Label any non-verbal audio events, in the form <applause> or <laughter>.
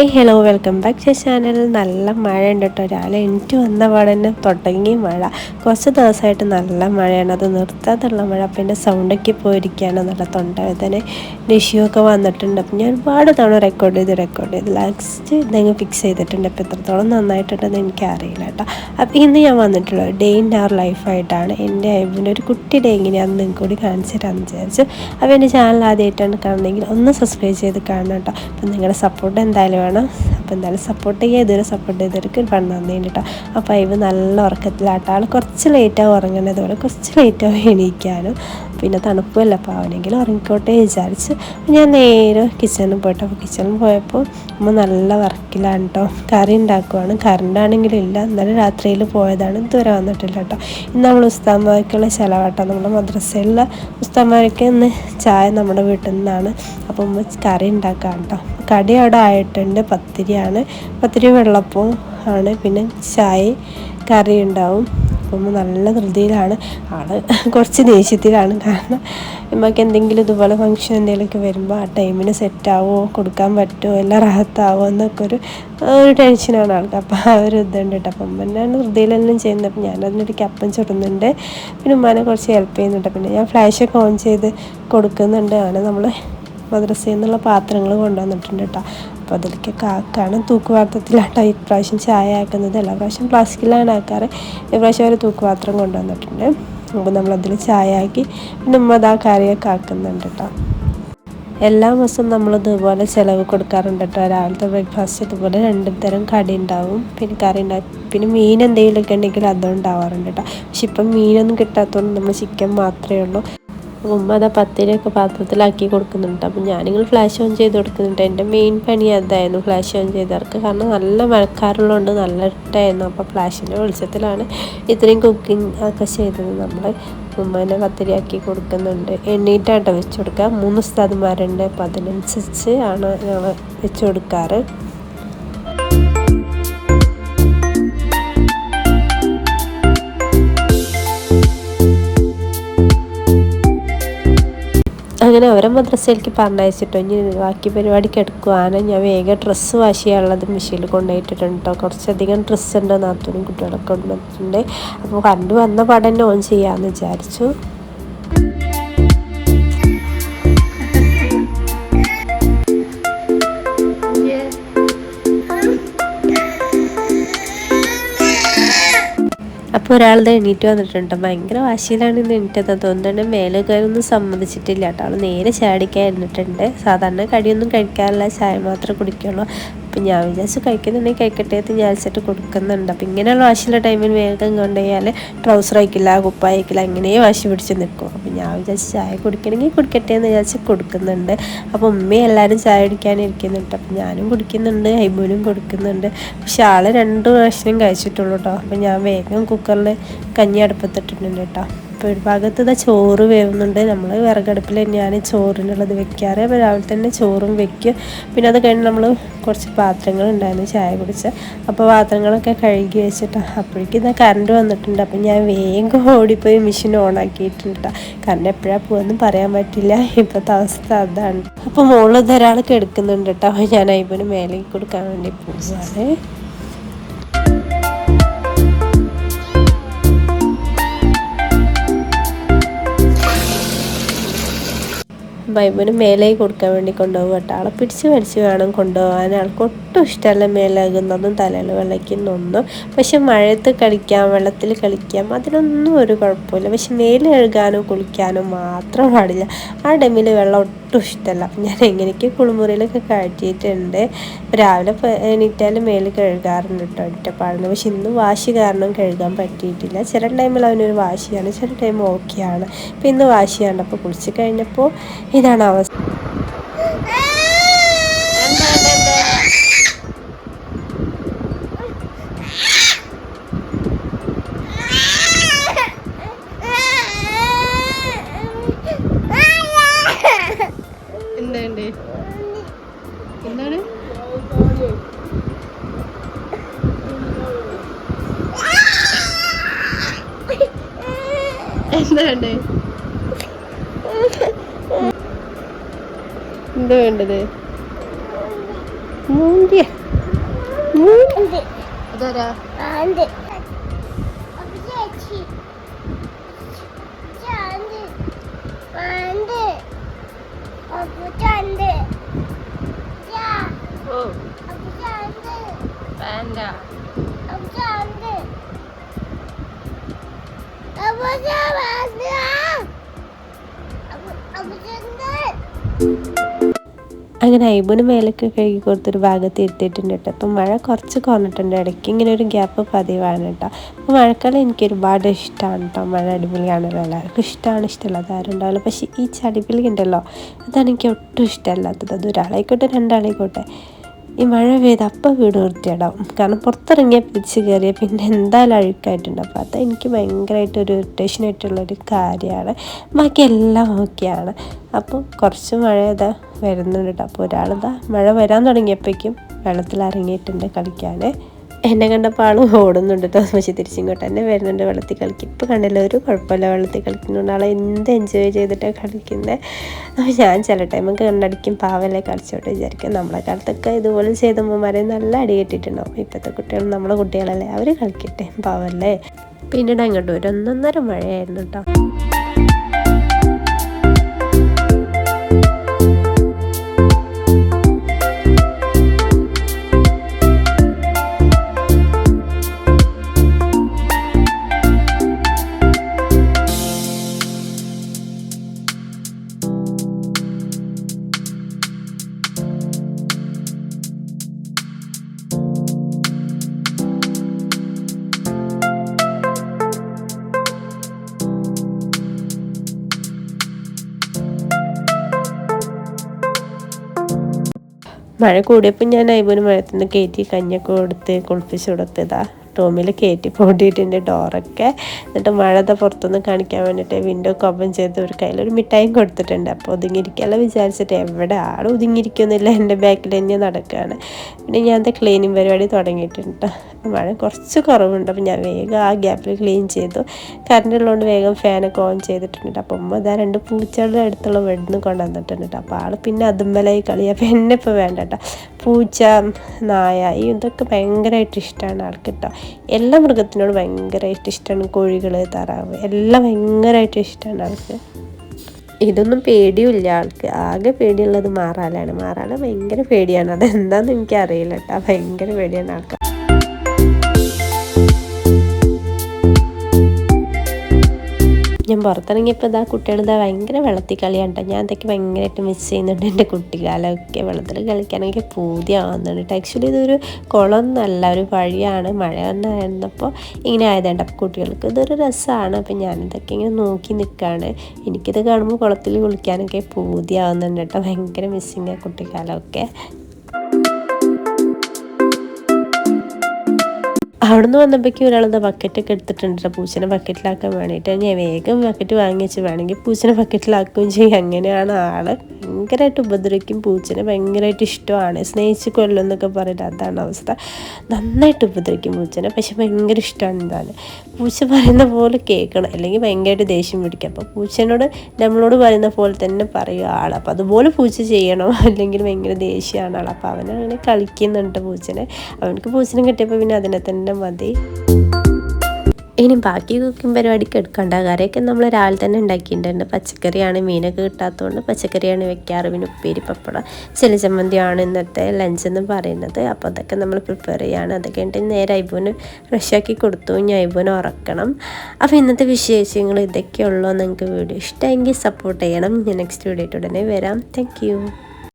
Hey hello welcome back to channel നല്ല മഴ ഉണ്ട് കേട്ടോ. രാവിലെ എനിക്ക് വന്ന പാടന്നെ തുടങ്ങി മഴ. കുറച്ച് ദിവസമായിട്ട് നല്ല മഴയാണ്. അത് നിർത്താതുള്ള മഴ. അപ്പം എന്റെ സൗണ്ടൊക്കെ പോയിരിക്കുകയാണ്. നല്ല തൊണ്ടവേദന ഡിഷ്യൂക്കെ വന്നിട്ടുണ്ട്. അപ്പം ഞാൻ ഒരുപാട് തവണ റെക്കോർഡ് ചെയ്ത് റെക്കോർഡ് ചെയ്ത്. ലാസ്റ്റ് ഇതങ്ങ് ഫിക്സ് ചെയ്തിട്ടുണ്ട്. അപ്പോൾ എത്രത്തോളം നന്നായിട്ടുണ്ടെന്ന് എനിക്കറിയില്ല കേട്ടോ. അപ്പോൾ ഇന്ന് ഞാൻ വന്നിട്ടുള്ളത് ഡേ ഇൻ അവർ ലൈഫായിട്ടാണ് എന്റെ ഐബിന്റെ ഒരു കുട്ടി ഡേ എങ്ങനെയാണെന്ന് നിങ്ങൾക്ക് കൂടി കാണിച്ചു തരാമെന്ന് വിചാരിച്ചു. അപ്പോൾ എന്റെ ചാനൽ ആദ്യമായിട്ടാണ് കാണുന്നതെങ്കിൽ ഒന്ന് സബ്സ്ക്രൈബ് ചെയ്ത് കാണണം കേട്ടോ. അപ്പം നിങ്ങളുടെ സപ്പോർട്ട് എന്തായാലും വേണം അപ്പോൾ എന്തായാലും സപ്പോർട്ട് ചെയ്യുക. ഇതുവരെ സപ്പോർട്ട് ചെയ്തവർക്ക് നന്ദി കേട്ടോ അപ്പോൾ ഇവ നല്ല ഉറക്കത്തിലാട്ടോ. ആൾ കുറച്ച് ലേറ്റാവും ഉറങ്ങണത് കുറച്ച് ലേറ്റാവും എണീക്കാനും. പിന്നെ തണുപ്പല്ല അപ്പോൾ അവനെങ്കിലും ഉറങ്ങിക്കോട്ടെ വിചാരിച്ച്. ഞാൻ നേരെ കിച്ചണിൽ പോയിട്ട് അപ്പോൾ കിച്ചണിൽ പോയപ്പോൾ അമ്മ നല്ല വർക്കിലാണ് കേട്ടോ കറി ഉണ്ടാക്കുവാണ്. കറണ്ടാണെങ്കിലും ഇല്ല. ഇന്നലെ രാത്രിയിൽ പോയതാണ്. ഇതുവരെ വന്നിട്ടില്ല കേട്ടോ ഇന്ന് നമ്മൾ ഉസ്താന്മാർക്കുള്ള ചിലവാട്ടോ. നമ്മുടെ മദ്രസയിലുള്ള ഉസ്താന്മാർക്ക് ഇന്ന് ചായ നമ്മുടെ വീട്ടിൽ നിന്നാണ്. അപ്പം കറി ഉണ്ടാക്കാം കേട്ടോ കടി അവിടെ ആയിട്ടുണ്ട് പത്തിരിയാണ്. പത്തിരി വെള്ളപ്പവും ആണ്. പിന്നെ ചായ കറി ഉണ്ടാവും അപ്പം നല്ല ധൃതിയിലാണ്. ആൾ കുറച്ച് ദേഷ്യത്തിലാണ്. കാരണം നമുക്ക് എന്തെങ്കിലും ഇതുപോലെ ഫംഗ്ഷൻ എന്തെങ്കിലുമൊക്കെ വരുമ്പോൾ ആ ടൈമിന് സെറ്റാവോ കൊടുക്കാൻ പറ്റുമോ എല്ലാം റാഹത്താവോ എന്നൊക്കെ ഒരു ഒരു ടെൻഷനാണ് ആൾക്ക്. അപ്പോൾ ആ ഒരു ഇതുണ്ട് കേട്ടോ. അപ്പം ഉമ്മനാണ് ഹൃദയിലെല്ലാം ചെയ്യുന്നത്. അപ്പം ഞാനതിനിടയ്ക്ക് അപ്പം ചുടുന്നുണ്ട്. പിന്നെ ഉമ്മാനെ കുറച്ച് ഹെൽപ്പ് ചെയ്യുന്നുണ്ട്. പിന്നെ ഞാൻ ഫ്ലാഷൊക്കെ ഓൺ ചെയ്ത് കൊടുക്കുന്നുണ്ട്. അങ്ങനെ നമ്മൾ മദ്രസയിൽ നിന്നുള്ള പാത്രങ്ങൾ കൊണ്ടുവന്നിട്ടുണ്ട് കേട്ടോ അപ്പോൾ അതിലേക്ക് കാക്കാണ് തൂക്കുപാത്രത്തിലാട്ടോ ഇപ്രാവശ്യം ചായ ആക്കുന്നത്. എല്ലാ പ്രാവശ്യം പ്ലാസ്റ്റിക്കിലാണ് ആക്കാറ്. ഇപ്രാവശ്യം ഒരു തൂക്കുപാത്രം കൊണ്ടുവന്നിട്ടുണ്ട്. അപ്പോൾ നമ്മളതിൽ ചായ ആക്കി പിന്നെ നമ്മൾ അത് ആ കറിയൊക്കെ ആക്കുന്നുണ്ട് കേട്ടോ എല്ലാ ദിവസവും നമ്മൾ ഇതുപോലെ ചിലവ് കൊടുക്കാറുണ്ട് കേട്ടോ രാവിലത്തെ ബ്രേക്ക്ഫാസ്റ്റ് ഇതുപോലെ രണ്ട് തരം കടി ഉണ്ടാവും. പിന്നെ കറി ഉണ്ടാവും പിന്നെ മീൻ എന്തെങ്കിലുമൊക്കെ ഉണ്ടെങ്കിൽ അതും ഉണ്ടാവാറുണ്ട് കേട്ടോ പക്ഷെ ഇപ്പം മീനൊന്നും കിട്ടാത്തതുകൊണ്ട് നമ്മൾ ചിക്കൻ മാത്രമേ ഉള്ളൂ. ഉമ്മ അതാ പത്തിരിയൊക്കെ പാത്രത്തിലാക്കി കൊടുക്കുന്നുണ്ട്. അപ്പം ഞാനിങ്ങനെ ഫ്ലാഷ് ഓൺ ചെയ്ത് കൊടുക്കുന്നുണ്ട്. എന്റെ മെയിൻ പണി അതായിരുന്നു ഫ്ലാഷ് ഓൺ ചെയ്തവർക്ക് കാരണം നല്ല മഴക്കാറുള്ളതുകൊണ്ട് നല്ല ഇട്ടായിരുന്നു അപ്പോൾ ഫ്ലാഷിന്റെ വെളിച്ചത്തിലാണ് ഇത്രയും കുക്കിംഗ് ഒക്കെ ചെയ്തത്. നമ്മൾ ഉമ്മേനെ പത്തിരിയാക്കി കൊടുക്കുന്നുണ്ട്. എണ്ണീറ്റാട്ടോ വെച്ച് കൊടുക്കുക. മൂന്ന് ഉസ്താദുമാരുണ്ട്. അപ്പോൾ അതിനനുസരിച്ച് ആണ് ഞങ്ങൾ വെച്ച് കൊടുക്കാറ്. മദ്രസയിലേക്ക് പറഞ്ഞയച്ചിട്ടോ. ഇനി ബാക്കി പരിപാടിക്ക് എടുക്കുവാണ് ഞാൻ വേഗം ഡ്രസ്സ് വാഷ് ചെയ്യാനുള്ളത് മെഷീനിൽ കൊണ്ടുപോയിട്ടിട്ടുണ്ട് കേട്ടോ കുറച്ചധികം ഡ്രസ്സ് ഉണ്ട് നാത്തൂരും കുട്ടികളൊക്കെ കൊണ്ടുവന്നിട്ടുണ്ട്. അപ്പോൾ കണ്ടു വന്ന പാടന്നെ ഓൺ ചെയ്യാമെന്ന് വിചാരിച്ചു. അപ്പോൾ ഒരാളത് എണീറ്റ് വന്നിട്ടുണ്ട്. ഭയങ്കര വാശിയിലാണ് ഇന്ന് എണീറ്റത്. അതുകൊണ്ട് മേലെ കയറൊന്നും സമ്മതിച്ചിട്ടില്ല കേട്ടോ. അവൾ നേരെ ചാടിക്കാൻ ഇരുന്നിട്ടുണ്ട്. സാധാരണ കടിയൊന്നും കഴിക്കാറില്ല. ചായ മാത്രമേ കുടിക്കുള്ളൂ. അപ്പം ഞാൻ വിചാരിച്ചു കഴിക്കുന്നുണ്ടെങ്കിൽ കഴിക്കട്ടെ എന്ന് വിചാരിച്ചിട്ട് കൊടുക്കുന്നുണ്ട്. അപ്പം ഇങ്ങനെയുള്ള വാശിയുള്ള ടൈമിൽ വേഗം കൊണ്ടുപോയാൽ ട്രൗസർ അയക്കില്ല കുപ്പ അയക്കില്ല അങ്ങനെ വാശി പിടിച്ച് നിൽക്കും അപ്പം ഞാൻ വിചാരിച്ചു ചായ കുടിക്കണമെങ്കിൽ കുടിക്കട്ടെ എന്ന് വിചാരിച്ച് കൊടുക്കുന്നുണ്ട്. അപ്പോൾ ഉമ്മയും എല്ലാവരും ചായ കുടിക്കാനിരിക്കുന്നുണ്ട്. അപ്പം ഞാനും കുടിക്കുന്നുണ്ട് ഹൈബൂനും കൊടുക്കുന്നുണ്ട്. പക്ഷെ ആൾ രണ്ട് പ്രാവശ്യം കഴിച്ചിട്ടുള്ളൂ കേട്ടോ അപ്പം ഞാൻ വേഗം കുക്കറിൽ കഞ്ഞി അടുപ്പത്തിട്ടിട്ടുണ്ട് കേട്ടോ അപ്പോൾ ഒരു ഭാഗത്ത് ഇതാ ചോറ് വേവുന്നുണ്ട്. നമ്മൾ വിറകടുപ്പിൽ തന്നെയാണ് ചോറിനുള്ളത് വെക്കാറ്. അപ്പോൾ രാവിലെ തന്നെ ചോറും വെക്കും. പിന്നെ അത് കഴിഞ്ഞ് നമ്മൾ കുറച്ച് പാത്രങ്ങൾ ഉണ്ടായിരുന്നു ചായ കുടിച്ച്. അപ്പോൾ പാത്രങ്ങളൊക്കെ കഴുകി വെച്ചിട്ട്. അപ്പോഴേക്കും ഇതാ കറണ്ട് വന്നിട്ടുണ്ട്. അപ്പം ഞാൻ വേഗം ഓടിപ്പോയി മെഷീൻ ഓൺ ആക്കിയിട്ടുണ്ട് കറണ്ട് എപ്പോഴാണ് പോകുമെന്ന് പറയാൻ പറ്റില്ല. ഇപ്പോഴത്തെ അവസ്ഥ അതാണ്. അപ്പോൾ മുകളിൽ ഒരാൾ കിടക്കുന്നുണ്ട് കേട്ടോ ഞാൻ അയ്യപ്പന് മേലേക്ക് കൊടുക്കാൻ വേണ്ടി പോവുകയാണ്. ബൈബിന് മേലേക്ക് കൊടുക്കാൻ വേണ്ടി കൊണ്ടുപോകും കേട്ടോ. ആളെ പിടിച്ച് വലിച്ച് വേണം കൊണ്ടുപോകാൻ. ആൾക്ക് ഒട്ടും ഇഷ്ടമല്ല മേലാകുന്നതും തലയിൽ വിളയ്ക്കുന്നൊന്നും പക്ഷെ മഴയത്ത് കളിക്കാം വെള്ളത്തിൽ കളിക്കാം അതിനൊന്നും ഒരു കുഴപ്പമില്ല. പക്ഷെ മേലെഴുകാനോ കുളിക്കാനോ മാത്രം പാടില്ല. ആ ഡെമ്മിൽ വെള്ളം ഒട്ടും ഇഷ്ടമല്ല. ഞാൻ എങ്ങനെയൊക്കെ കുളിമുറിയിലൊക്കെ കഴറ്റിയിട്ടുണ്ട് രാവിലെ എണീറ്റാൽ മേലെ കഴുകാറുണ്ട് കേട്ടോ ഒറ്റപ്പാടിന്. പക്ഷെ ഇന്ന് വാശി കാരണം കഴുകാൻ പറ്റിയിട്ടില്ല. ചില ടൈമിൽ അവനൊരു വാശിയാണ് ചില ടൈം ഓക്കെയാണ്. അപ്പം ഇന്ന് വാശിയാണ്. അപ്പോൾ കുളിച്ച് കഴിഞ്ഞപ്പോൾ ഇതാണ് അവസ്ഥ. എന്താണ്? എന്താണ് എന്താ വേണ്ടത്? അതാരാ ഓ അങ്ങനെ ഐബുന് മേലൊക്കെ കഴുകി കൊടുത്തൊരു ഭാഗത്ത് ഇരുത്തിയിട്ടുണ്ട് കേട്ടോ. അപ്പം മഴ കുറച്ച് കുറഞ്ഞിട്ടുണ്ട്. ഇടയ്ക്ക് ഇങ്ങനെ ഒരു ഗ്യാപ്പ് പതിവാണ് കേട്ടോ. അപ്പോൾ മഴക്കാലം എനിക്ക് ഒരുപാട് ഇഷ്ടമാണ് കേട്ടോ. മഴ അടിപൊളിയാണല്ലോ എല്ലാവർക്കും ഇഷ്ടമാണ് ഇഷ്ടമല്ലാത്ത ആരും പക്ഷേ ഈ ചടിപിളി ഉണ്ടല്ലോ അതാണ് എനിക്ക് ഒട്ടും ഇഷ്ടമല്ലാത്തത്. അത് ഒരാളായിക്കോട്ടെ രണ്ടാളായിക്കോട്ടെ. ഈ മഴ പെയ്ത് അപ്പം വീട് വൃത്തിയാടാവും കാരണം പുറത്തിറങ്ങിയാൽ പിടിച്ച് കയറിയാൽ പിന്നെ എന്തായാലും അഴുക്കായിട്ടുണ്ട്. അപ്പോൾ അത് എനിക്ക് ഭയങ്കരമായിട്ട് ഒരു ഇറിറ്റേഷൻ ആയിട്ടുള്ളൊരു കാര്യമാണ്. ബാക്കി എല്ലാം ഓക്കെയാണ് അപ്പോൾ കുറച്ച് മഴ ഇതാ വരുന്നുണ്ട് അപ്പോൾ ഒരാളിതാ മഴ വരാൻ തുടങ്ങിയപ്പോഴേക്കും വെള്ളത്തിൽ ഇറങ്ങിയിട്ടുണ്ട് കളിക്കാൻ എന്നെ കണ്ടപ്പോൾ ആൾ ഓടുന്നുണ്ട് കേട്ടോ പക്ഷേ തിരിച്ചിങ്ങോട്ട് തന്നെ വരുന്നുണ്ട് വെള്ളത്തിൽ കളിക്കും. ഇപ്പോൾ കണ്ടില്ല ഒരു കുഴപ്പമില്ല വെള്ളത്തിൽ കളിക്കുന്നുണ്ട് ആളെ എന്ത് എൻജോയ് ചെയ്തിട്ടാണ് കളിക്കുന്നത് അപ്പോൾ ഞാൻ ചില ടൈമൊക്കെ കണ്ടടിക്കും പാവല്ലേ കളിച്ചോട്ടെ വിചാരിക്കും. നമ്മളെ കാലത്തൊക്കെ ഇതുപോലെ ചെയ്തമ്മമാരെ നല്ല അടി കെട്ടിയിട്ടുണ്ടാവും. ഇപ്പോഴത്തെ കുട്ടികൾ നമ്മളെ കുട്ടികളല്ലേ അവർ കളിക്കട്ടെ പാവല്ലേ? പിന്നീട് അങ്ങോട്ട് ഒരു ഒന്നൊന്നര മഴയായിരുന്നു കേട്ടോ മഴ കൂടിയപ്പോൾ ഞാൻ ഐബുന് മഴത്തുനിന്ന് കയറ്റി കഞ്ഞൊക്കെ കൊടുത്ത് കുളിപ്പിച്ച് കൊടുത്തതാ. റൂമിൽ കയറ്റി പൂട്ടിയിട്ടുണ്ട് ഡോറൊക്കെ. എന്നിട്ട് മഴത്തെ പുറത്തുനിന്ന് കാണിക്കാൻ വേണ്ടിയിട്ട് വിൻഡോ ഒക്കെ ഓപ്പൺ ചെയ്ത് ഒരു കയ്യിലൊരു മിഠായും കൊടുത്തിട്ടുണ്ട്. അപ്പോൾ ഒതുങ്ങിയിരിക്കാമല്ലോ വിചാരിച്ചിട്ട് എവിടെ ആൾ ഒതുങ്ങിയിരിക്കുന്നില്ല എന്റെ ബാക്കിൽ തന്നെ നടക്കുകയാണ്. പിന്നെ ഞാൻ എന്താ ക്ലീനിങ് പരിപാടി തുടങ്ങിയിട്ടുണ്ട് മഴ കുറച്ച് കുറവുണ്ട്. അപ്പോൾ ഞാൻ വേഗം ആ ഗ്യാപ്പിൽ ക്ലീൻ ചെയ്തു. കറണ്ട് ഉള്ളതുകൊണ്ട് വേഗം ഫാനൊക്കെ ഓൺ ചെയ്തിട്ടുണ്ട് അപ്പോൾ ഉമ്മ ഇതാ രണ്ട് പൂച്ചകളുടെ അടുത്തുള്ള വെടുന്ന് കൊണ്ടുവന്നിട്ടുണ്ട് അപ്പോൾ ആൾ പിന്നെ അതുമ്മലായി കളി അപ്പോൾ എന്നെ ഇപ്പോൾ വേണ്ട പൂച്ച നായ ഈ ഇതൊക്കെ ഭയങ്കരമായിട്ട് ഇഷ്ടമാണ് ആൾക്ക് കേട്ടോ എല്ലാ മൃഗത്തിനോടും ഭയങ്കരമായിട്ട് ഇഷ്ടമാണ് കോഴികൾ താറാവ്. എല്ലാം ഭയങ്കരമായിട്ട് ഇഷ്ടമാണ് ആൾക്ക്. ഇതൊന്നും പേടിയുമില്ല ആൾക്ക്. ആകെ പേടിയുള്ളത് മാറാലാണ്. മാറാല ഭയങ്കര പേടിയാണ്. അതെന്താണെന്ന് എനിക്കറിയില്ല കേട്ടോ ഭയങ്കര പേടിയാണ് ആൾക്ക്. ഞാൻ പുറത്തിറങ്ങിയപ്പോൾ ഇതാ കുട്ടികളിതാ ഭയങ്കര വെള്ളത്തിൽ കളിയാണ് കേട്ടോ ഞാൻ അതൊക്കെ ഭയങ്കരമായിട്ട് മിസ് ചെയ്യുന്നുണ്ട് എന്റെ കുട്ടിക്കാലമൊക്കെ. വെള്ളത്തിൽ കളിക്കാനൊക്കെ പൂതിയാവുന്നുണ്ട് കേട്ടോ. ആക്ച്വലി ഇതൊരു കുളം എന്നല്ല ഒരു വഴിയാണ്. മഴ വന്നായിരുന്നപ്പോൾ ഇങ്ങനെ ആയതുകൊണ്ട് അപ്പോൾ കുട്ടികൾക്ക് ഇതൊരു രസമാണ്. അപ്പം ഞാനിതൊക്കെ ഇങ്ങനെ നോക്കി നിൽക്കുകയാണ് എനിക്കിത് കാണുമ്പോൾ കുളത്തിൽ കുളിക്കാനൊക്കെ പൂതിയാവുന്നുണ്ട് കേട്ടോ. ഭയങ്കര മിസ്സിങ് കുട്ടിക്കാലമൊക്കെ. അവിടുന്ന് വന്നപ്പോഴേക്കും ഒരാളെന്താ ബക്കറ്റൊക്കെ എടുത്തിട്ടുണ്ട് ട്ടോ പൂച്ചനെ ബക്കറ്റിലാക്കാൻ വേണ്ടിയിട്ട്. ഞാൻ വേഗം ബക്കറ്റ് വാങ്ങി വെച്ച് വേണമെങ്കിൽ പൂച്ചനെ ബക്കറ്റിലാക്കുകയും ചെയ്യും. അങ്ങനെയാണ് ആൾ. ഭയങ്കരമായിട്ട് ഉപദ്രവിക്കും. പൂച്ചനെ ഭയങ്കരമായിട്ട് ഇഷ്ടമാണ്. സ്നേഹിച്ച് കൊല്ലും എന്നൊക്കെ പറയില്ല അതാണ് അവസ്ഥ. നന്നായിട്ട് ഉപദ്രവിക്കും പൂച്ചനെ. പക്ഷെ ഭയങ്കര ഇഷ്ടമാണ് എന്താണ്? പൂച്ച പറയുന്ന പോലെ കേൾക്കണം. അല്ലെങ്കിൽ ഭയങ്കരമായിട്ട് ദേഷ്യം പിടിക്കും. അപ്പോൾ പൂച്ചനോട് നമ്മളോട് പറയുന്ന പോലെ തന്നെ പറയുക ആൾ അപ്പോൾ അതുപോലെ പൂച്ച ചെയ്യണം. <laughs> അല്ലെങ്കിൽ ഭയങ്കര ദേഷ്യമാണ് ആൾ അപ്പോൾ അവനങ്ങനെ കളിക്കുന്നുണ്ട് പൂച്ചനെ. അവനക്ക് പൂച്ചനെ കിട്ടിയപ്പോൾ പിന്നെ അതിനെ തന്നെ മതി. ഇനി ബാക്കി കുക്കിംഗ് പരിപാടിക്ക് എടുക്കണ്ട. കറിയൊക്കെ നമ്മൾ രാവിലെ തന്നെ ഉണ്ടാക്കിയിട്ടുണ്ട്. പച്ചക്കറിയാണ് മീനൊക്കെ കിട്ടാത്തതുകൊണ്ട് പച്ചക്കറിയാണ് വെക്കാറ്. പിന്നെ ഉപ്പേരി പപ്പടം ചില ചമ്മന്തിയാണ് ഇന്നത്തെ ലഞ്ച് എന്ന് പറയുന്നത്. അപ്പോൾ അതൊക്കെ നമ്മൾ പ്രിപ്പയർ ചെയ്യാണ്. അതൊക്കെ കഴിഞ്ഞിട്ട് നേരെ ഐബുവിന് ഫ്രഷാക്കി കൊടുത്തു. ഞാൻ ഐബുവിനെ ഉറക്കണം. അപ്പോൾ ഇന്നത്തെ വിശേഷങ്ങൾ ഇതൊക്കെയുള്ളൂ. നിങ്ങൾക്ക് വീഡിയോ ഇഷ്ടമെങ്കിൽ സപ്പോർട്ട് ചെയ്യണം. ഞാൻ നെക്സ്റ്റ് വീഡിയോ ഉടനെ വരാം. താങ്ക്